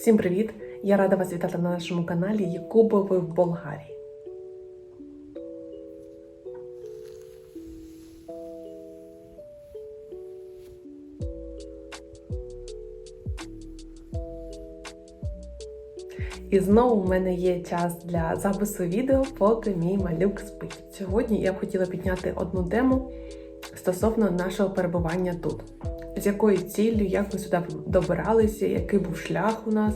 Всім привіт! Я рада вас вітати на нашому каналі Яку ви в Болгарії. І знову в мене є час для запису відео, поки мій малюк спить. Сьогодні я б хотіла підняти одну тему стосовно нашого перебування тут. З якою ціллю, як ми сюди добиралися, який був шлях у нас,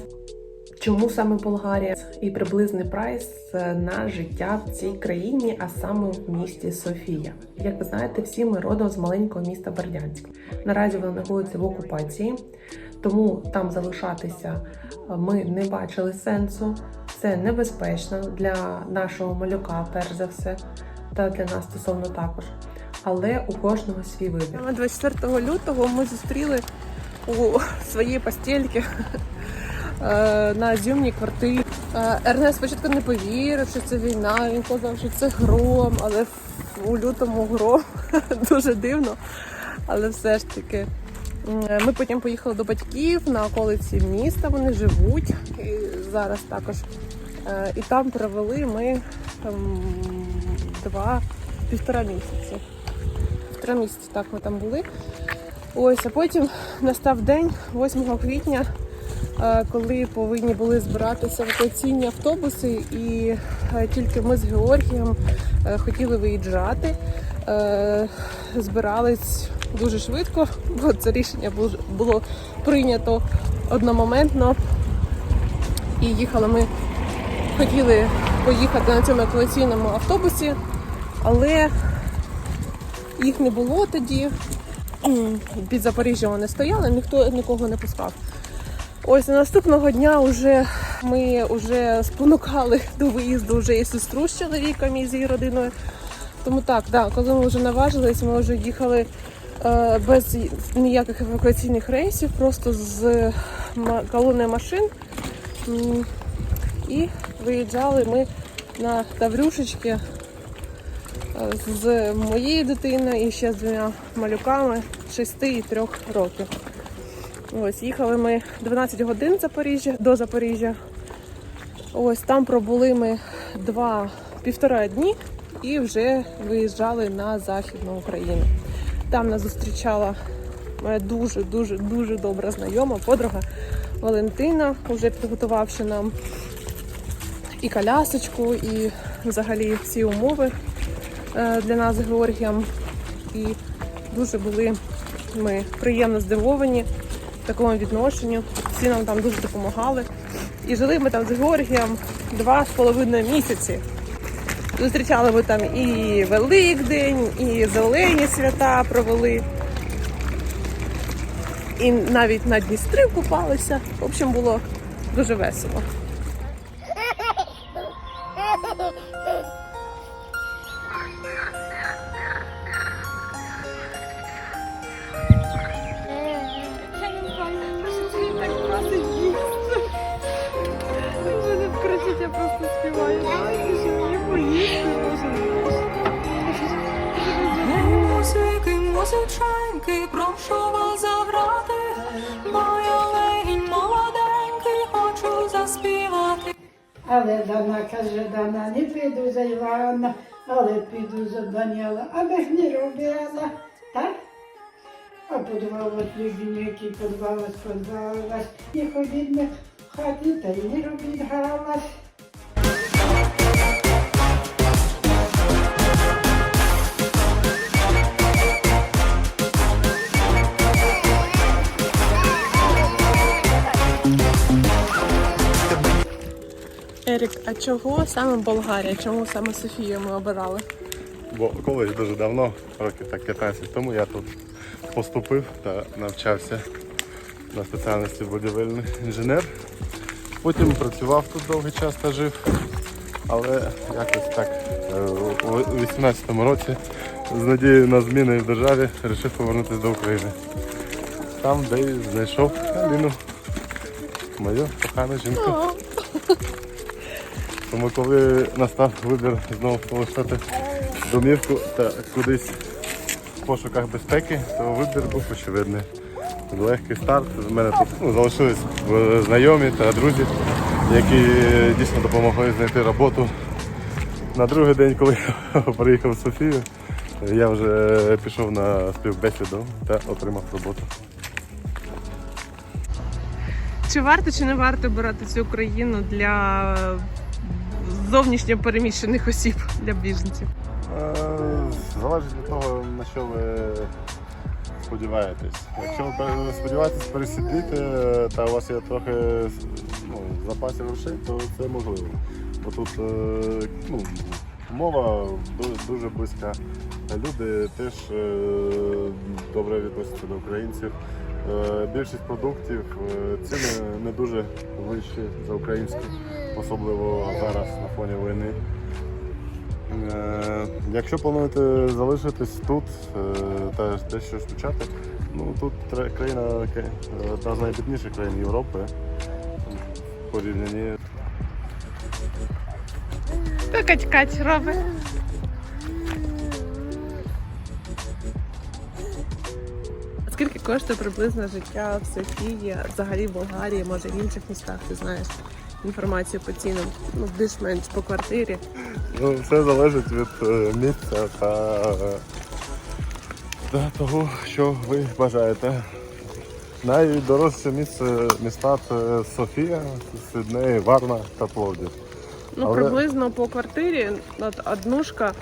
чому саме Болгарія і приблизний прайс е, на життя в цій країні, а саме в місті Софія. Як ви знаєте, всі ми родом з маленького міста Бердянськ. Наразі воно знаходиться в окупації, тому там залишатися е, ми не бачили сенсу. Це небезпечно для нашого малюка, перш за все, та для нас стосовно також. Але у кожного свій вибір. 24 лютого ми зустріли у своїй постільки е, на зйомній квартирі. Е, Ернест спочатку не повірив, що це війна. Він казав, що це гром, але у лютому гром дуже дивно. Але все ж таки. Ми потім поїхали до батьків на околиці міста. Вони живуть і зараз також. Е, І там провели ми ем, два півтора місяці. Півтора місяці так ми там були. Ось, а потім настав день 8 квітня, е, коли повинні були збиратися евакуаційні автобуси, і е, тільки ми з Георгієм е, хотіли виїжджати. Збирались дуже швидко, бо це рішення було прийнято одномоментно. І їхали ми, хотіли поїхати на цьому евакуаційному автобусі, але їх не було тоді. Під Запоріжжям вони стояли, ніхто нікого не пускав. Ось наступного дня вже ми вже спонукали до виїзду вже і сестру з чоловіком і з її родиною. Тому так, да, коли ми вже наважились, ми вже їхали е, без ніяких евакуаційних рейсів, просто з колони машин. І виїжджали ми на Таврюшечки з моєю дитиною і ще з двома малюками 6 і 3 років. Ось їхали ми 12 годин Запоріжжя до Запоріжжя. Ось там пробули ми два півтора дні і вже виїжджали на Західну Україну. Там нас зустрічала моя дуже дуже добра знайома подруга Валентина, вже підготувавши нам і колясочку, і взагалі всі умови для нас з Георгієм. І дуже були ми приємно здивовані такому відношенню. Всі нам там дуже допомагали. І жили ми там з Георгієм два з половиною місяці. Зустрічали ми там і Великдень, і зелені свята провели. І навіть на Дністрі купалися. В общем, було дуже весело. Прошу вас заграти. Моя легінь молоденький, хочу заспівати. Але Дана каже, Дана, не піду за Івана, але піду за Даніела, аби ж не робила, так? А подвалось людині, подвалось, подвалось, і ходіть на хаті, та й не робіть галас. Ерік, а чого саме Болгарія? Чому саме Софію ми обирали? Бо колись дуже давно, років так 15 тому, я тут поступив та навчався на спеціальності будівельний інженер. Потім працював тут довгий час та жив. Але якось так е, у 18-му році з надією на зміни в державі вирішив повернутися до України. Там, де і знайшов Аліну, мою кохану жінку. Тому коли настав вибір знову полишати домівку та кудись в пошуках безпеки, то вибір був очевидний. легкий старт. У мене тут ну, залишились знайомі та друзі, які дійсно допомогли знайти роботу. На другий день, коли я приїхав в Софію, я вже пішов на співбесіду та отримав роботу. Чи варто чи не варто обирати цю країну для зовнішньо переміщених осіб для біженців? Е, Залежить від того, на що ви сподіваєтесь. Якщо ви сподіваєтесь пересидіти, та у вас є трохи ну, запасів грошей, то це можливо. Бо тут е, ну, мова дуже близька. Люди теж е, добре відносяться до українців. Е, Більшість продуктів е, ціни не дуже вищі за українські, особливо зараз на фоні війни. Е, Якщо плануєте залишитись тут е, та те щось почати, ну тут країна одна з найбідніших країн Європи порівнянні. Що Кать-Кать робить? Скільки коштує приблизно життя в Софії, взагалі в Болгарії, може в інших містах, ти знаєш інформацію по цінам, ну більш-менш по квартирі. Ну, все залежить від е, місця та, та того, що ви бажаєте. Найдорожче місце міста це Софія, Сидней, Варна та Пловдів. Ну, Але- приблизно по квартирі от однушка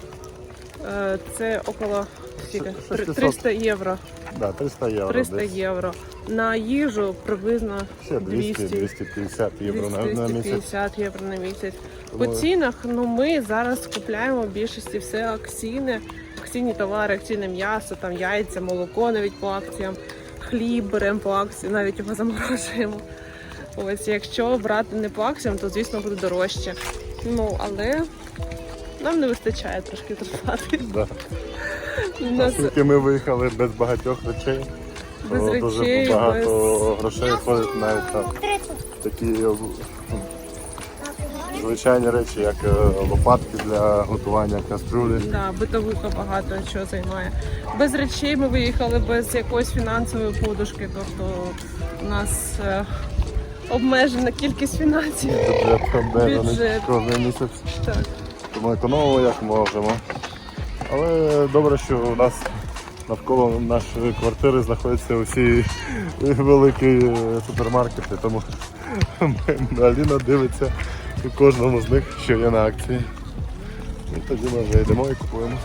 е, це около скільки? 300 євро. Да, 300 євро. 300 десь. євро. На їжу приблизно Ще 200 200 250 євро на, на місяць. 250 євро на місяць. По Тому- цінах, ну ми зараз купляємо в більшості все акційне, акційні товари, акційне м'ясо, там яйця, молоко навіть по акціям, хліб беремо по акції, навіть його заморожуємо. Ось, якщо брати не по акціям, то звісно буде дорожче. Ну, але нам не вистачає трошки зарплати. Да. У нас Оскільки ми виїхали без багатьох речей, без речей, дуже багато без грошей входить навіть на такі о, звичайні речі, як е, лопатки для готування каструлі. Да, битовуха багато чого займає. Без речей ми виїхали без якоїсь фінансової подушки, тобто у нас е, обмежена кількість фінансів. Бюджет обмежений Бюджет. кожен місяць, Так. тому економимо як можемо. Але добре, що у нас навколо нашої квартири знаходяться усі великі е, супермаркети, тому Аліна дивиться у кожному з них, що є на акції. І тоді ми вже йдемо і купуємо.